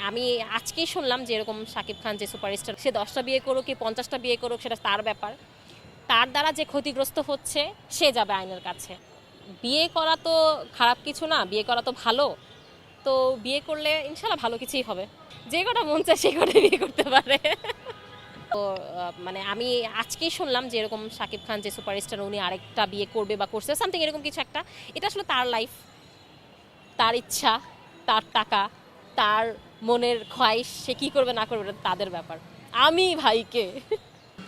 আমি আজকেই শুনলাম যে এরকম শাকিব খান যে সুপারস্টার, সে দশটা বিয়ে করুক কি পঞ্চাশটা বিয়ে করুক, সেটা তার ব্যাপার। তার দ্বারা যে ক্ষতিগ্রস্ত হচ্ছে, সে যাবে আইনের কাছে। বিয়ে করা তো খারাপ কিছু না, বিয়ে করা তো ভালো। তো বিয়ে করলে ইনশাল্লাহ ভালো কিছুই হবে। যে কটা মন চায় সে কটা বিয়ে করতে পারে। তো মানে আমি আজকেই শুনলাম যে এরকম শাকিব খান যে সুপারস্টার, উনি আরেকটা বিয়ে করবে বা করছে সামথিং এরকম কিছু একটা। এটা আসলে তার লাইফ তার ইচ্ছা, তার টাকা, তার মনের খোয়াইশ সে কী করবে না করবে তাদের ব্যাপার। আমি ভাইকে,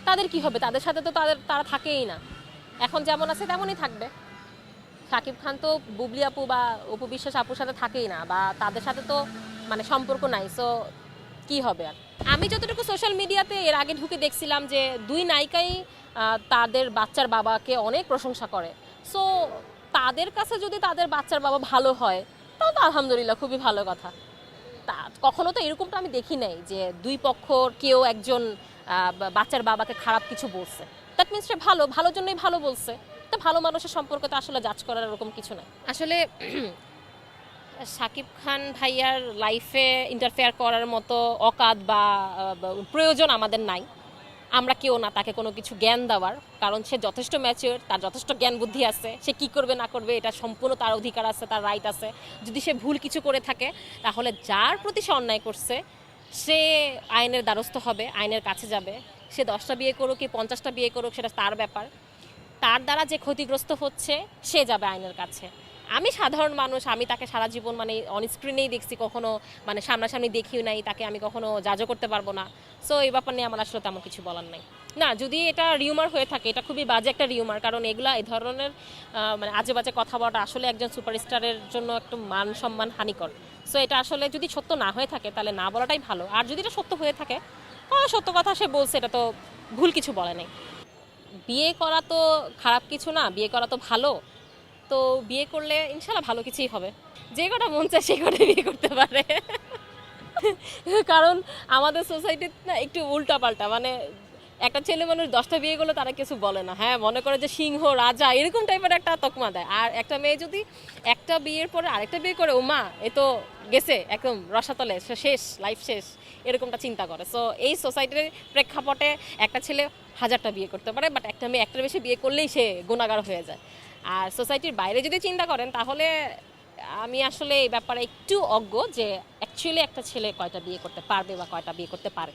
তাদের কি হবে? তাদের সাথে তো তাদের, তারা থাকেই না। এখন যেমন আছে তেমনই থাকবে। শাকিব খান তো বুবলি আপু বা অপু বিশ্বাস আপুর সাথে থাকেই না, বা তাদের সাথে তো মানে সম্পর্ক নাই সো কি হবে আর? আমি যতটুকু সোশ্যাল মিডিয়াতে এর আগে ঢুকে দেখছিলাম যে দুই নায়িকাই তাদের বাচ্চার বাবাকে অনেক প্রশংসা করে। সো তাদের কাছে যদি তাদের বাচ্চার বাবা ভালো হয় তাও তো আলহামদুলিল্লাহ খুবই ভালো কথা। কখনো তো এরকমটা আমি দেখি নাই যে দুই পক্ষ কেউ একজন বাচ্চার বাবাকে খারাপ কিছু বলছে। দ্যাট মিনস সে ভালো ভালোর জন্যই ভালো বলছে। তা ভালো মানুষের সম্পর্কে তো আসলে জাজ করার এরকম কিছু নাই। আসলে সাকিব খান ভাইয়ার লাইফে ইন্টারফেয়ার করার মতো অকাত বা প্রয়োজন আমাদের নাই। আমরা কেউ না, তাকে কোনো কিছু জ্ঞান দেওয়ার, কারণ সে যথেষ্ট ম্যাচিওর তার যথেষ্ট জ্ঞান বুদ্ধি আছে, সে কি করবে না করবে, এটা সম্পূর্ণ তার অধিকার আছে, তার রাইট আছে। যদি সে ভুল কিছু করে থাকে, তাহলে যার প্রতি সে অন্যায় করছে, সে আইনের দ্বারস্থ হবে, আইনের কাছে যাবে। সে দশটা বিয়ে করুক কি পঞ্চাশটা বিয়ে করুক, সেটা তার ব্যাপার। তার দ্বারা যে ক্ষতিগ্রস্ত হচ্ছে, সে যাবে আইনের কাছে। আমি সাধারণ মানুষ, আমি তাকে সারা জীবন মানে অনস্ক্রিনেই দেখছি, কখনো মানে সামনাসামনি দেখিও নাই, তাকে আমি কখনো জাজও করতে পারব না। সো এই ব্যাপার নিয়ে আমার আসলে তেমন কিছু বলার নাই। না, যদি এটা রিউমার হয়ে থাকে, এটা খুবই বাজে একটা রিউমার কারণ এগুলা এই ধরনের মানে আজে বাজে কথা বলাটা আসলে একজন সুপারস্টারের জন্য একটু মান সম্মান হানিকর। সো এটা আসলে যদি সত্য না হয়ে থাকে, তাহলে না বলাটাই ভালো। আর যদি এটা সত্য হয়ে থাকে তাহলে সত্য কথা সে বলছে, এটা তো ভুল কিছু বলে নাই। বিয়ে করা তো খারাপ কিছু না, বিয়ে করা তো ভালো। তো বিয়ে করলে ইনশাল্লাহ ভালো কিছুই হবে। যে কটা মন চায় সে কটা বিয়ে করতে পারে। কারণ আমাদের সোসাইটিতে না একটু উল্টা পাল্টা মানে একটা ছেলে মানুষ দশটা বিয়ে করলে তারা কিছু বলে না। হ্যাঁ মনে করে যে সিংহ, রাজা, এরকম টাইপের একটা তকমা দেয়। আর একটা মেয়ে যদি একটা বিয়ের পরে আরেকটা বিয়ে করে ও মা এ তো গেছে, একদম রসাতলে শেষ লাইফ শেষ, এরকমটা চিন্তা করে। সো এই সোসাইটির প্রেক্ষাপটে একটা ছেলে হাজারটা বিয়ে করতে পারে বাট একটা মেয়ে একটার বেশি বিয়ে করলেই সে গুণাগার হয়ে যায়। আর সোসাইটির বাইরে যদি চিন্তা করেন তাহলে আমি আসলে এই ব্যাপারে একটু অজ্ঞ যে অ্যাকচুয়ালি একটা ছেলে কয়টা বিয়ে করতে পারবে বা কয়টা বিয়ে করতে পারে।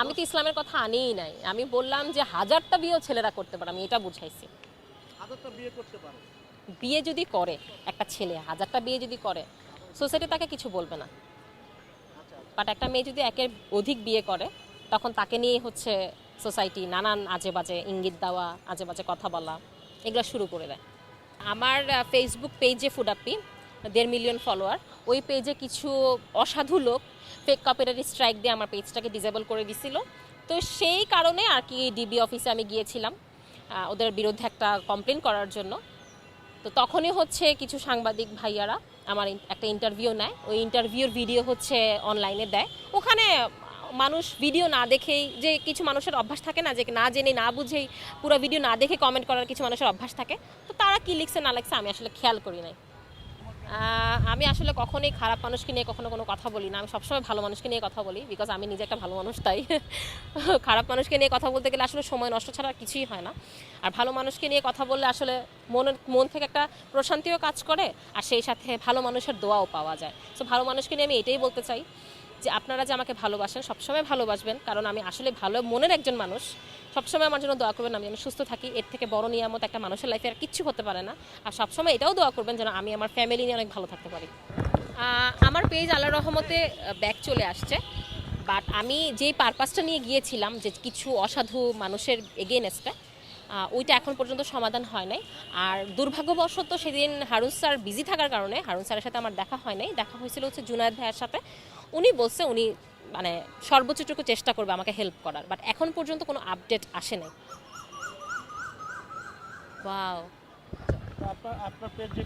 আমি তো ইসলামের কথা আনিই নাই। আমি বললাম যে হাজারটা বিয়েও ছেলেরা করতে পারে আমি এটা বুঝাইছি। হাজারটা বিয়ে করতে পারে। বিয়ে যদি করে একটা ছেলে হাজারটা বিয়ে যদি করে সোসাইটি তাকে কিছু বলবে না। বাট একটা মেয়ে যদি একের অধিক বিয়ে করে তখন তাকে নিয়ে হচ্ছে সোসাইটি নানান আজে বাজে ইঙ্গিত দেওয়া আজে বাজে কথা বলা এগুলো শুরু করে দেয়। আমার ফেসবুক পেজে ফুডাপ্পি দেড় মিলিয়ন ফলোয়ার ওই পেজে কিছু অসাধু লোক ফেক কপিরাইট স্ট্রাইক দিয়ে আমার পেজটাকে ডিসেবল করে দিছিল। তো সেই কারণে আর কি ডিবি অফিসে আমি গিয়েছিলাম ওদের বিরুদ্ধে একটা কমপ্লেন করার জন্য। তো তখনই হচ্ছে কিছু সাংবাদিক ভাইয়ারা আমার একটা ইন্টারভিউ নেয়। ওই ইন্টারভিউর ভিডিও হচ্ছে অনলাইনে দেয়। ওখানে মানুষ ভিডিও না দেখেই, যে কিছু মানুষের অভ্যাস থাকে না, যে না জেনে না বুঝেই পুরো ভিডিও না দেখে কমেন্ট করার কিছু মানুষের অভ্যাস থাকে, তো তারা কি লিখছে না লিখছে আমি আসলে খেয়াল করি নাই। আমি আসলে কখনোই খারাপ মানুষকে নিয়ে কখনো কোনো কথা বলি না, আমি সবসময় ভালো মানুষকে নিয়ে কথা বলি বিকজ আমি নিজে একটা ভালো মানুষ, তাই। খারাপ মানুষকে নিয়ে কথা বলতে গেলে আসলে সময় নষ্ট ছাড়া কিছুই হয় না। আর ভালো মানুষকে নিয়ে কথা বললে আসলে মনের মন থেকে একটা প্রশান্তিও কাজ করে, আর সেই সাথে ভালো মানুষের দোয়াও পাওয়া যায়। সো ভালো মানুষকে নিয়ে আমি এটাই বলতে চাই। যে আপনারা যে আমাকে ভালোবাসেন, সবসময় ভালোবাসবেন, কারণ আমি আসলে ভালো মনের একজন মানুষ। সবসময় আমার জন্য দোয়া করবেন, আমি যেন সুস্থ থাকি। এর থেকে বড় নিয়ামত একটা মানুষের লাইফে আর কিচ্ছু হতে পারে না। আর সবসময় এটাও দোয়া করবেন যেন আমি আমার ফ্যামিলি নিয়ে অনেক ভালো থাকতে পারি। আমার পেজ আল্লাহ রহমতে ব্যাক চলে আসছে। বাট আমি যেই পারপাসটা নিয়ে গিয়েছিলাম, যে কিছু অসাধু মানুষের এগেনস্টে ওইটা এখন পর্যন্ত সমাধান হয় নাই। আর দুর্ভাগ্যবশত সেদিন হারুন স্যার বিজি থাকার কারণে, হারুন স্যারের সাথে আমার দেখা হয় নাই। দেখা হয়েছিল হচ্ছে জুনায়দ ভাইয়ের সাথে। উনি বলছে, উনি মানে সর্বোচ্চটুকু চেষ্টা করবে আমাকে হেল্প করার বাট এখন পর্যন্ত কোনো আপডেট আসে নাই। ওয়াও আপনার আপনার পেজ যে